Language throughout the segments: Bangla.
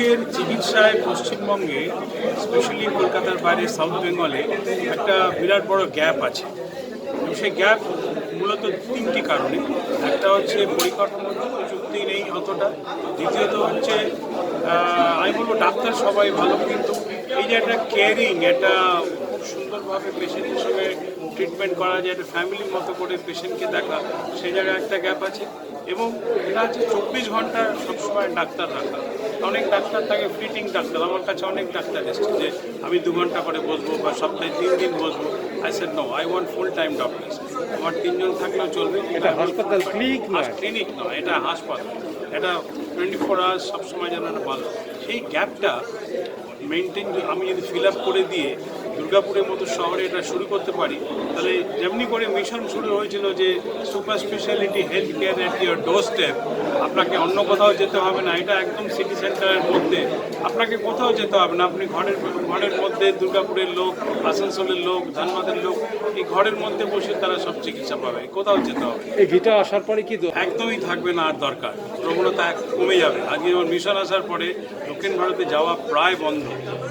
রোগের চিকিৎসায় পশ্চিমবঙ্গে স্পেশালি কলকাতার বাইরে সাউথ বেঙ্গলে একটা বিরাট বড় গ্যাপ আছে। সেই গ্যাপ মূলত তিনটি কারণে। একটা হচ্ছে পরিকাঠামো প্রযুক্তি নেই অতটা। দ্বিতীয়ত হচ্ছে আমি বলব ডাক্তার সবাই ভালো, কিন্তু এই যে একটা কেয়ারিং একটা খুব সুন্দরভাবে পেশেন্ট হিসেবে ট্রিটমেন্ট করা যায় একটা ফ্যামিলির মতো করে পেশেন্টকে দেখা সেই জায়গায় একটা গ্যাপ আছে। এবং এটা হচ্ছে চব্বিশ ঘণ্টা সবসময় ডাক্তার রাখা। অনেক ডাক্তার থাকে ফিটিং ডাক্তার। আমার কাছে অনেক ডাক্তার এসছে যে আমি দু ঘণ্টা করে বসবো বা সপ্তাহে তিন দিন বসবো। I said no I want full time doctors আমার তিনজন থাকলেও চলবে। এটা হাসপাতাল, clinic নয়। ক্লিনিক নয় এটা হাসপাতাল। এটা টোয়েন্টি ফোর আওয়ার্স সবসময় যেন ভালো। সেই গ্যাপটা মেনটেন আমি যদি ফিল আপ করে দিয়ে দুর্গাপুরের মতো শহরে এটা শুরু করতে পারি। তাহলে যেমনি করে মিশন শুরু হয়েছিল যে super speciality health care at your doorstep আপনাকে অন্য কোথাও যেতে হবে না এটা একদম সিটি সেন্টারের মধ্যে। আপনাকে কোথাও যেতে হবে না আপনি ঘরের ঘরের মধ্যে দুর্গাপুরের লোক আসানসোলের লোক ধানবাদের লোক এই ঘরের মধ্যে বসে তারা সব চিকিৎসা পাবে কোথাও যেতে হবে এই ভিটা আসার পরে কি একদমই থাকবে না আর দরকার প্রবণতা এক- কমে যাবে। আজকে যেমন মিশন আসার পরে দক্ষিণ ভারতে যাওয়া প্রায় বন্ধ।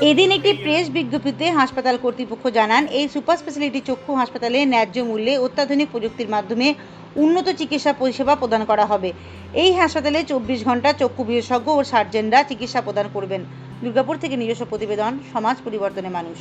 এদিন একটি প্রেস বিজ্ঞপ্তিতে হাসপাতাল কর্তৃপক্ষ জানান, এই সুপার স্পেশালিটি চক্ষু হাসপাতালে ন্যায্য মূল্যে অত্যাধুনিক প্রযুক্তির মাধ্যমে উন্নত চিকিৎসা পরিষেবা প্রদান করা হবে। এই হাসপাতালে চব্বিশ ঘণ্টা চক্ষু বিশেষজ্ঞ ও সার্জেনরা চিকিৎসা প্রদান করবেন। দুর্গাপুর থেকে নিজস্ব প্রতিবেদন, সমাজ পরিবর্তনে মানুষ।